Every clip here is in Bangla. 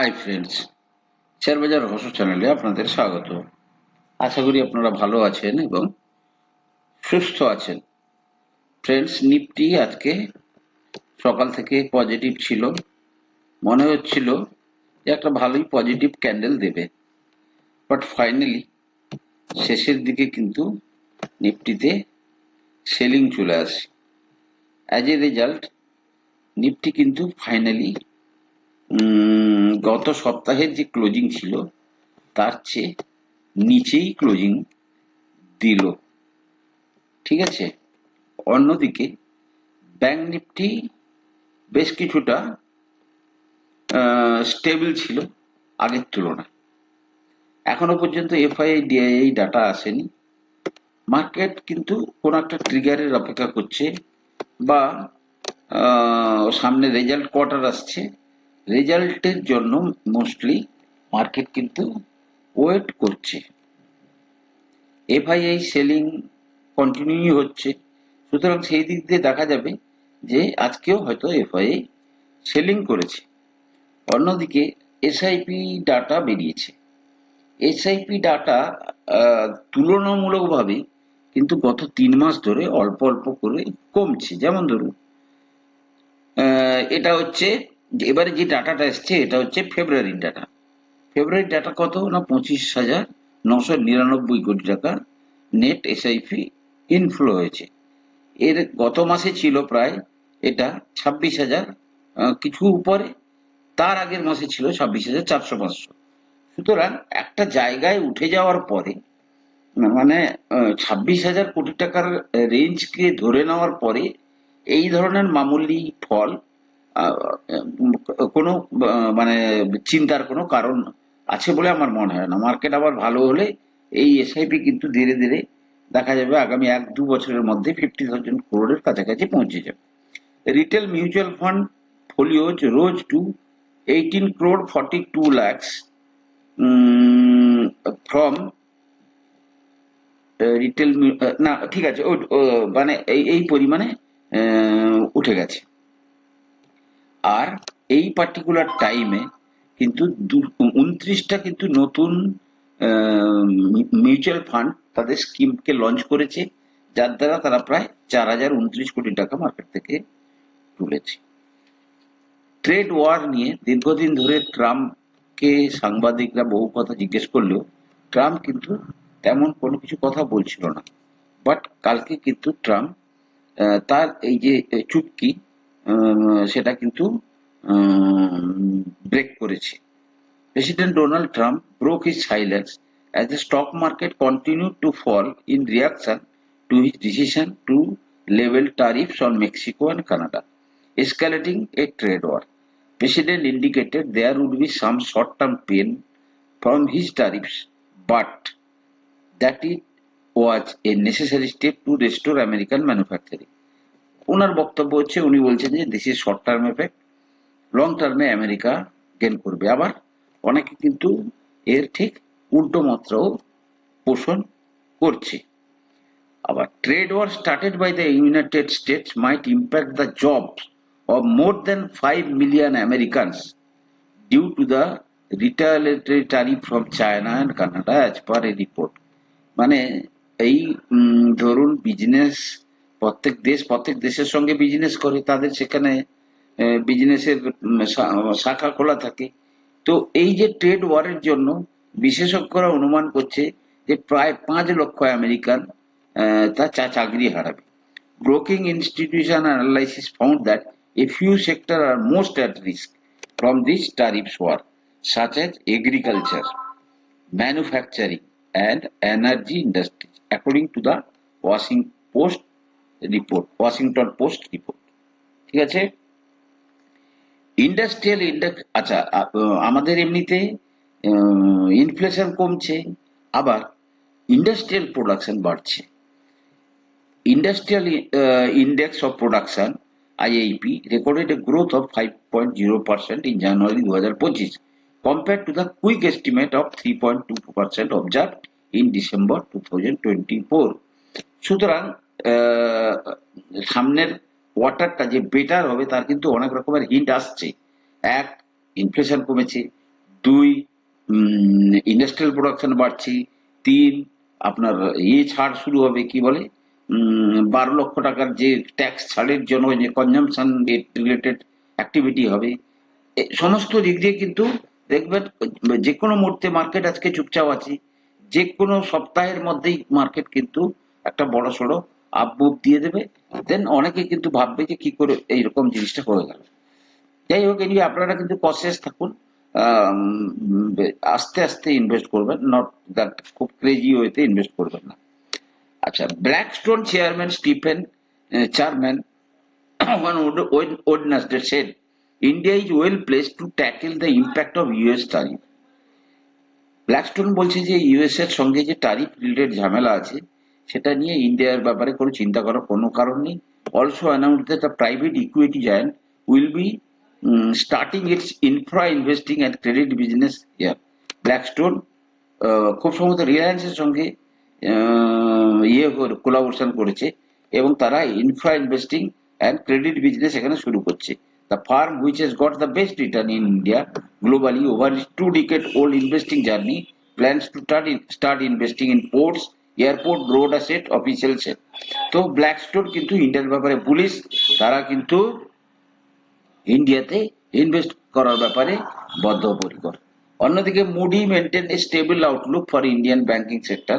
হাই ফ্রেন্ডস শেয়ারবাজার রহস্য চ্যানেলে আপনাদের স্বাগত। আশা করি আপনারা ভালো আছেন এবং সুস্থ আছেন। ফ্রেন্ডস নিফটি আজকে সকাল থেকে পজিটিভ ছিল। মনে হচ্ছিল যে একটা ভালোই পজিটিভ ক্যান্ডেল দেবে। বাট ফাইনালি শেষের দিকে কিন্তু নিফটিতে সেলিং চলে আসে। অ্যাজ এ রেজাল্ট নিফটি কিন্তু ফাইনালি গত সপ্তাহের যে ক্লোজিং ছিল, তার চেয়ে নিচেই ক্লোজিং দিল। ঠিক আছে? অন্যদিকে ব্যাংক নিফটি বেশ কিছুটা স্টেবল ছিল আগের তুলনায়। এখনও পর্যন্ত এফআইআই ডিআইআই ডাটা আসেনি। মার্কেট কিন্তু কোন একটা ট্রিগারের অপেক্ষা করছে বা সামনে রেজাল্ট কোয়ার্টার আসছে। রেজাল্টের জন্য মোস্টলি মার্কেট কিন্তু ওয়েট করছে। এফআইআই সেলিং কন্টিনিউ হচ্ছে। সুতরাং সেই দিক দিয়ে দেখা যাবে যে আজকেও হয়তো এফআইআই সেলিং করেছে। অন্যদিকে এসআইপি ডাটা বেরিয়েছে। এসআইপি ডাটা তুলনামূলকভাবে কিন্তু গত তিন মাস ধরে অল্প অল্প করে কমছে। যেমন ধরুন এটা হচ্ছে এবারে যে ডাটাটা এসছে, এটা হচ্ছে ফেব্রুয়ারির ডাটা ফেব্রুয়ারির ডাটা কত? না পঁচিশ হাজার নশো নিরানব্বই কোটি টাকা নেট এসআইপি ইনফ্লো হয়েছে। এর গত মাসে ছিল প্রায় এটা ছাব্বিশ হাজার কিছু উপরে, তার আগের মাসে ছিল ছাব্বিশ হাজার চারশো পাঁচশো। সুতরাং একটা জায়গায় উঠে যাওয়ার পরে মানে ছাব্বিশ হাজার কোটি টাকার রেঞ্জকে ধরে নেওয়ার পরে, এই ধরনের মামুলি ফল কোনো মানে চিন্তার কোনো কারণ আছে বলে আমার মনে হয় না। মার্কেট আবার ভালো হলে এই এসআইপি কিন্তু ধীরে ধীরে দেখা যাবে আগামী এক দু বছরের মধ্যে ফিফটি থাউজেন্ড ক্রোড়ের কাছাকাছি পৌঁছে যাবে। Retail mutual fund folios rose to eighteen crore forty two lakhs from retail না, ঠিক আছে মানে এই এই পরিমাণে উঠে গেছে। আর এই পার্টিকুলার টাইমে কিন্তু উনত্রিশটা কিন্তু নতুন মিউচুয়াল ফান্ড তাদের স্কিমকে লঞ্চ করেছে, যার দ্বারা তারা প্রায় চার হাজার উনত্রিশ কোটি টাকা মার্কেট থেকে তুলেছে। ট্রেড ওয়ার নিয়ে দীর্ঘদিন ধরে ট্রাম্পকে সাংবাদিকরা বহু কথা জিজ্ঞেস করলেও ট্রাম্প কিন্তু তেমন কোনো কিছু কথা বলছিল না। বাট কালকে কিন্তু ট্রাম্প তার এই যে চুক্তি সেটা কিন্তু ব্রেক করেছে। President Donald Trump broke his silence as a stock market continue to fall in reaction to his decision to level tariffs on Mexico and Canada escalating a trade war president indicated there would be some short term pain from his tariffs but that it was a necessary step to restore American manufacturing ওনার বক্তব্য হচ্ছে, উনি বলছেন যে দেশের শর্ট টার্ম এফেক্ট লং টার্মে আমেরিকা গেন করবে। আবার অনেকে কিন্তু এর ঠিক উল্টো মাত্রাও পোষণ করছে। আবার trade war started by the United States might impact the jobs of more than five million Americans due to the retaliatory tariff from China and Canada as per a report মানে এই ধরুন বিজনেস প্রত্যেক দেশ প্রত্যেক দেশের সঙ্গে বিজনেস করে তাদের সেখানে বিজনেসের শাখা খোলা থাকে। তো এই যে ট্রেড ওয়ারের জন্য বিশেষজ্ঞরা অনুমান করছে যে প্রায় পাঁচ লক্ষ আমেরিকান তার চা চাকরি হারাবে। Broking institution analysis found that a few sector are most at risk from this tariffs war such as agriculture, manufacturing, and energy industries, according to the Washington Post report Washington Post report ঠিক আছে? ইন্ডাস্ট্রিয়াল ইন্ডাক্ট আচ্ছা আমাদের এমনিতে ইনফ্লেশন কমছে, আবার ইন্ডাস্ট্রিয়াল প্রোডাকশন বাড়ছে। Industrial index of production IIP recorded a growth of five point zero percent in January দু হাজার পঁচিশ compare to the quick estimate of three point two percent observe in December two thousand twenty four সুতরাং সামনের কোয়ার্টারটা যে বেটার হবে, তার কিন্তু অনেক রকমের হিন্ট আসছে। এক ইনফ্লেশন কমেছে। দুই ইন্ডাস্ট্রিয়াল প্রোডাকশন বাড়ছে। তিন, আপনার ইয়ে ছাড় শুরু হবে, কি বলে? বারো লক্ষ টাকার যে ট্যাক্স ছাড়ের জন্য যে কনজামশন রিলেটেড অ্যাক্টিভিটি হবে। সমস্ত দিক দিয়ে কিন্তু দেখবেন, যে কোনো মুহূর্তে মার্কেট আজকে চুপচাপ আছে। যে কোনো সপ্তাহের মধ্যেই মার্কেট কিন্তু একটা বড় সড়ো আপ মুভ দিয়ে দেবে দেন অনেকে কিন্তু ভাববে যে কি করে এইরকম জিনিসটা হয়ে গেল। যাই হোক এনিয়ে আপনারা কিন্তু কনসিয়াস থাকুন। আস্তে আস্তে ইনভেস্ট করবেন নট দ্যাট খুব ক্রেজি ওয়েতে ইনভেস্ট করবেন না। আচ্ছা Blackstone chairman Stephen chairman on Od- Od- Wednesday said, India is well placed to tackle the impact of US tariff. Blackstone বলছে যে ইউএস এর সঙ্গে যে ট্যারিফ রিলেটেড ঝামেলা আছে সেটা নিয়ে ইন্ডিয়ার ব্যাপারে কোনো চিন্তা করার কোনো কারণ নেই। Also announce that the private equity giant will be starting its infra investing and credit business year Blackstone খুব সম্ভবত রিলায়েন্সের সঙ্গে ইয়ে কোলাবোরেশন করেছে এবং তারা infra investing and credit business এখানে শুরু করছে। The firm which has got the best return in India globally over two decade old investing journey plans to start investing in ports airport, road আছে অফিসিয়াল আছে তো ব্ল্যাক ব্ল্যাকস্টোন কিন্তু ইন্ডিয়ার ব্যাপারে বুলিশ তারা কিন্তু ইন্ডিয়াতে ইনভেস্ট করার ব্যাপারে বদ্ধপরিকর। অন্যদিকে Moody maintain a stable outlook for Indian banking sector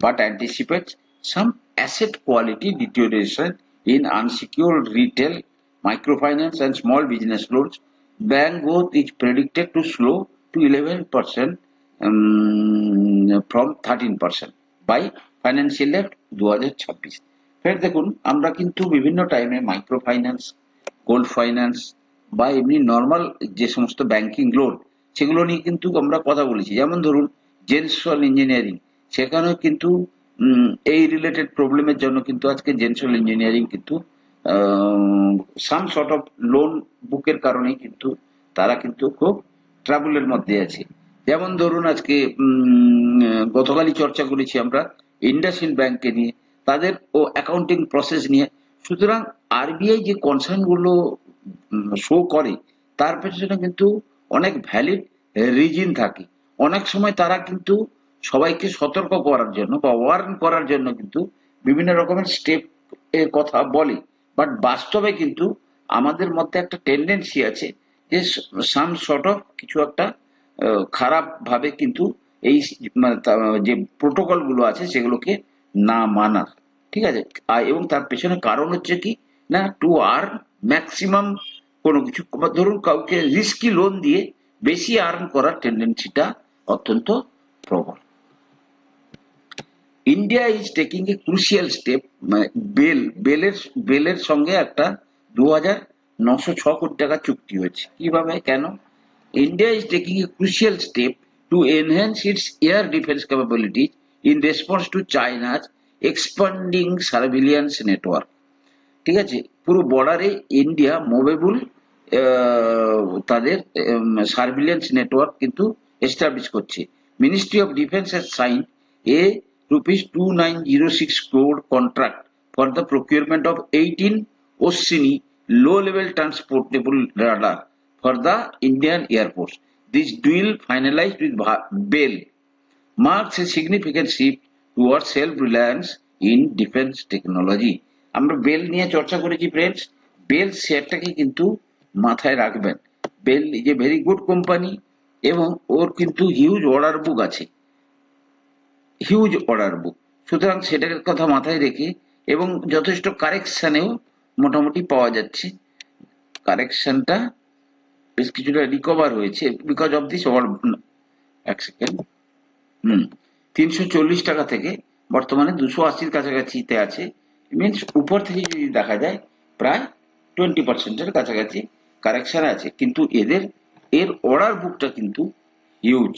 but anticipate some asset quality deterioration in unsecure retail microfinance and small business loans bank growth is predicted to slow to eleven percent from thirteen percent by financial year 2026 ফের দেখুন, আমরা কিন্তু বিভিন্ন টাইমে মাইক্রো ফাইন্যান্স গোল্ড ফাইন্যান্স বা এমনি নর্মাল যে সমস্ত ব্যাংকিং লোন সেগুলো নিয়ে কিন্তু আমরা কথা বলেছি। যেমন ধরুন জেনসল ইঞ্জিনিয়ারিং সেখানেও কিন্তু এই রিলেটেড প্রবলেমের জন্য কিন্তু আজকে জেনসল ইঞ্জিনিয়ারিং কিন্তু সাম সর্ট অফ লোন বুকের কারণেই কিন্তু তারা কিন্তু খুব ট্রাবলের মধ্যে আছে। যেমন ধরুন আজকে গতকালই চর্চা করেছি আমরা, ইন্ডাসইন্ড ব্যাংকে নিয়ে, তাদের ও অ্যাকাউন্টিং প্রসেস নিয়ে। সুতরাং আরবিআই যে কনসার্নগুলো শো করে, তার পেছনে কিন্তু অনেক ভ্যালিড রিজন থাকে। অনেক সময় তারা কিন্তু সবাইকে সতর্ক করার জন্য বা ওয়ার্ন করার জন্য কিন্তু বিভিন্ন রকমের স্টেপ এর কথা বলে। বাট বাস্তবে কিন্তু আমাদের মধ্যে একটা টেন্ডেন্সি আছে যে সাম শর্ট অফ কিছু একটা আহ, খারাপ ভাবে কিন্তু এই মানে যে প্রোটোকলগুলো আছে সেগুলোকে না মানার। ঠিক আছে? এবং তার পেছনে কারণ হচ্ছে কি? না টু আর ম্যাক্সিমাম কোনো কিছু ধরুন কাউকে রিস্কি লোন দিয়ে বেশি আর্ন করার টেন্ডেন্সিটা অত্যন্ত প্রবল। India is taking a crucial step BEL বেলের বেলের সঙ্গে একটা দু হাজার নশো ছ কোটি টাকা চুক্তি হয়েছে। কীভাবে? কেন? India is taking a crucial step to enhance its air defence capabilities in response to China's expanding surveillance network ঠিক আছে? পুরো বর্ডারে ইন্ডিয়া মুভেবল তাদের সার্ভিলেন্স নেটওয়ার্ক কিন্তু এস্টাবলিশ করছে। Ministry of defence has sign a rupees two nine zero six crore contract for the procurement of eighteen Ashwini low level transportable radar for the Indian air force this deal finalized with Bha- BEL marks a significant shift towards self-reliance in defense technology. আমরা বেল নিয়ে চর্চা করেছি ফ্রেন্ডস বেল শেয়ারটাকে কিন্তু মাথায় রাখবেন। BEL is a very good company এবং ওর কিন্তু হিউজ অর্ডার বুক আছে। হিউজ অর্ডার বুক সুতরাং সেটার কথা মাথায় রেখে এবং যথেষ্ট কারেকশানেও মোটামুটি পাওয়া যাচ্ছে। কারেকশনটা বেশ কিছুটা রিকভার হয়েছে বিকজ অফ দিস ওভার এক সেকেন্ড হুম, তিনশো চল্লিশ টাকা থেকে বর্তমানে দুশো আশির কাছাকাছিতে আছে। মিনস উপর থেকে যদি দেখা যায়, প্রায় টোয়েন্টি পার্সেন্টের কাছাকাছি কারেকশন আছে। কিন্তু এদের, এর অর্ডার বুকটা কিন্তু হিউজ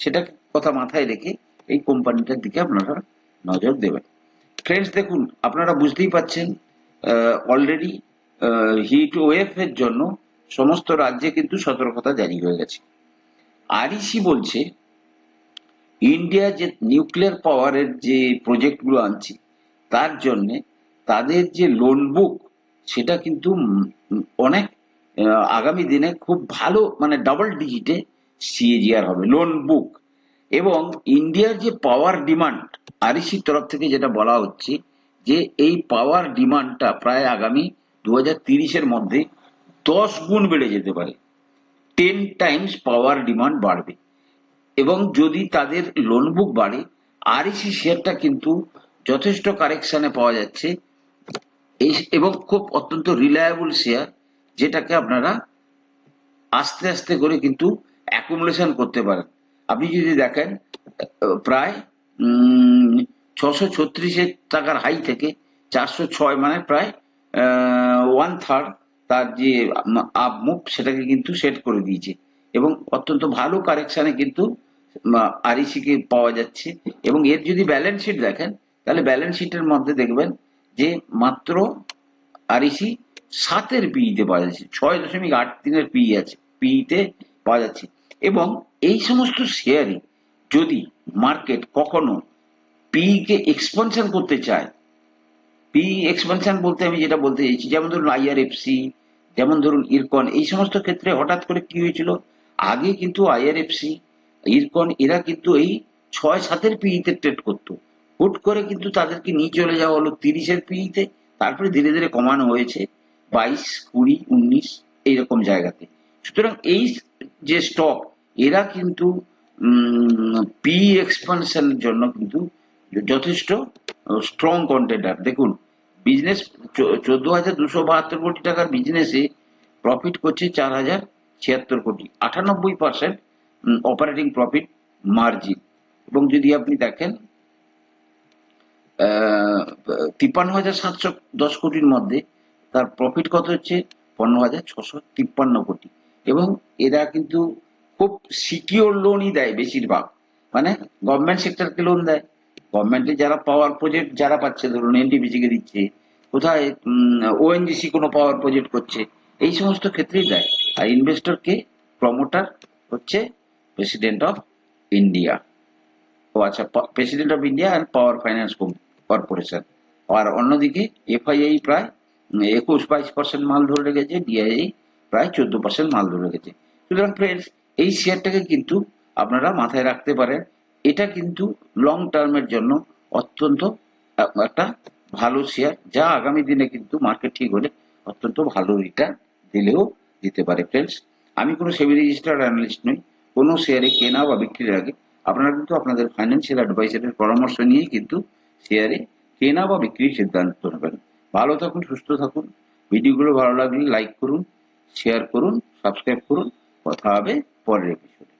সেটা কথা মাথায় রেখে এই কোম্পানিটার দিকে আপনারা নজর দেবেন। ফ্রেন্ডস দেখুন, আপনারা বুঝতেই পাচ্ছেন অলরেডি হিট ওয়েভ এর জন্য সমস্ত রাজ্যে কিন্তু সতর্কতা জারি হয়ে গেছে। আরইসি বলছে, ইন্ডিয়া যে নিউক্লিয়ার পাওয়ারের যে প্রজেক্টগুলো আনছে, তার জন্য তাদের যে লোন বুক, সেটা কিন্তু অনেক আগামী দিনে খুব ভালো মানে ডাবল ডিজিটে সিএজিআর হবে, লোন বুক। এবং ইন্ডিয়ার যে পাওয়ার ডিমান্ড আরিসির তরফ থেকে যেটা বলা হচ্ছে, যে এই পাওয়ার ডিমান্ডটা প্রায় আগামী দু হাজার তিরিশের মধ্যে দশ গুণ বেড়ে যেতে পারে। টেন টাইমস পাওয়ার ডিমান্ড বাড়বে। এবং যদি তাদের লোন বুক বাড়ে আর আরইসি শেয়ারটা কিন্তু যথেষ্ট কারেকশনে পাওয়া যাচ্ছে। এই এবং খুব অত্যন্ত রিলায়েবল শেয়ার যেটাকে আপনারা আস্তে আস্তে করে কিন্তু অ্যাকুমুলেশন করতে পারেন। আপনি যদি দেখেন, প্রায় ছশো ছত্রিশের টাকার হাই থেকে চারশো ছয় মানে প্রায় ওয়ান থার্ড তার যে আপ মুভ সেটাকে কিন্তু সেট করে দিয়েছে। এবং অত্যন্ত ভালো কারেকশনে কিন্তু আরইসি কে পাওয়া যাচ্ছে। এবং এর যদি ব্যালেন্স শিট দেখেন, তাহলে ব্যালেন্স শিটের মধ্যে দেখবেন যে মাত্র আরইসি সাতের পিইতে পাওয়া যাচ্ছে, ছয় দশমিক আট তিনের পিই আছে পিইতে পাওয়া যাচ্ছে। এবং এই সমস্ত শেয়ারে যদি মার্কেট কখনো পিই কে এক্সপানশন করতে চায় পি এক্সপানশন বলতে আমি যেটা বলতে চাইছি, যেমন ধরুন আইআরএফসি যেমন ধরুন ইরকন, এই সমস্ত ক্ষেত্রে হঠাৎ করে কি হয়েছিল? আগে কিন্তু আইআরএফসি, ইরকন, এরা কিন্তু এই ছয় সাতের পিইতে ট্রেড করতো। হুট করে কিন্তু তাদেরকে নিয়ে চলে যাওয়া হলো তিরিশের পিইতে, তারপরে ধীরে ধীরে কমানো হয়েছে বাইশ, কুড়ি, উনিশ, এইরকম জায়গাতে। সুতরাং এই যে স্টক এরা কিন্তু পি এক্সপানশনের জন্য কিন্তু যথেষ্ট স্ট্রং কন্টেন্টার দেখুন বিজনেস চোদ্দ হাজার দুশো বাহাত্তর কোটি টাকার বিজনেসে প্রফিট করছে চার হাজার ছিয়াত্তর কোটি, আটানব্বই পার্সেন্ট অপারেটিং প্রফিট মার্জিন এবং যদি আপনি দেখেন তিপ্পান্ন হাজার সাতশো দশ কোটির মধ্যে তার প্রফিট কত হচ্ছে? পনেরো হাজার ছশো তিপ্পান্ন কোটি। এবং এরা কিন্তু খুব সিকিওর লোনই দেয় বেশিরভাগ। মানে গভর্নমেন্ট সেক্টরকে লোন দেয়। গভর্নমেন্টে যারা পাওয়ার প্রজেক্ট যারা পাচ্ছে, ধরুন এনটিপিসি কে দিচ্ছে, কোথায় ওএনজিসি কোনো পাওয়ার প্রজেক্ট করছে, এই সমস্ত ক্ষেত্রেই দেয়। আর ইনভেস্টরকে প্রমোটার হচ্ছে প্রেসিডেন্ট অফ ইন্ডিয়া ও আচ্ছা president of India and power finance corporation আর অন্যদিকে এফআইআই প্রায় একুশ বাইশ পার্সেন্ট মাল ধরে রেখেছে ডিআইআই প্রায় চোদ্দ পার্সেন্ট মাল ধরে রেখেছে। সুতরাং ফ্রেন্ডস এই শেয়ারটাকে কিন্তু আপনারা মাথায় রাখতে পারেন। এটা কিন্তু লং টার্মের জন্য অত্যন্ত, একটা ভালো শেয়ার যা আগামী দিনে কিন্তু মার্কেট ঠিক হলে অত্যন্ত ভালো রিটার্ন দিলেও দিতে পারে। ফ্রেন্ডস আমি কোনো সেমি রেজিস্টার্ড অ্যানালিস্ট নই, কোনো শেয়ারে কেনা বা বিক্রির আগে আপনারা কিন্তু আপনাদের ফাইন্যান্সিয়াল অ্যাডভাইসারের পরামর্শ নিয়েই কিন্তু শেয়ারে কেনা বা বিক্রির সিদ্ধান্ত নেবেন। ভালো থাকুন, সুস্থ থাকুন, ভিডিওগুলো ভালো লাগলে লাইক করুন শেয়ার করুন সাবস্ক্রাইব করুন। কথা হবে পরের এপিসোডে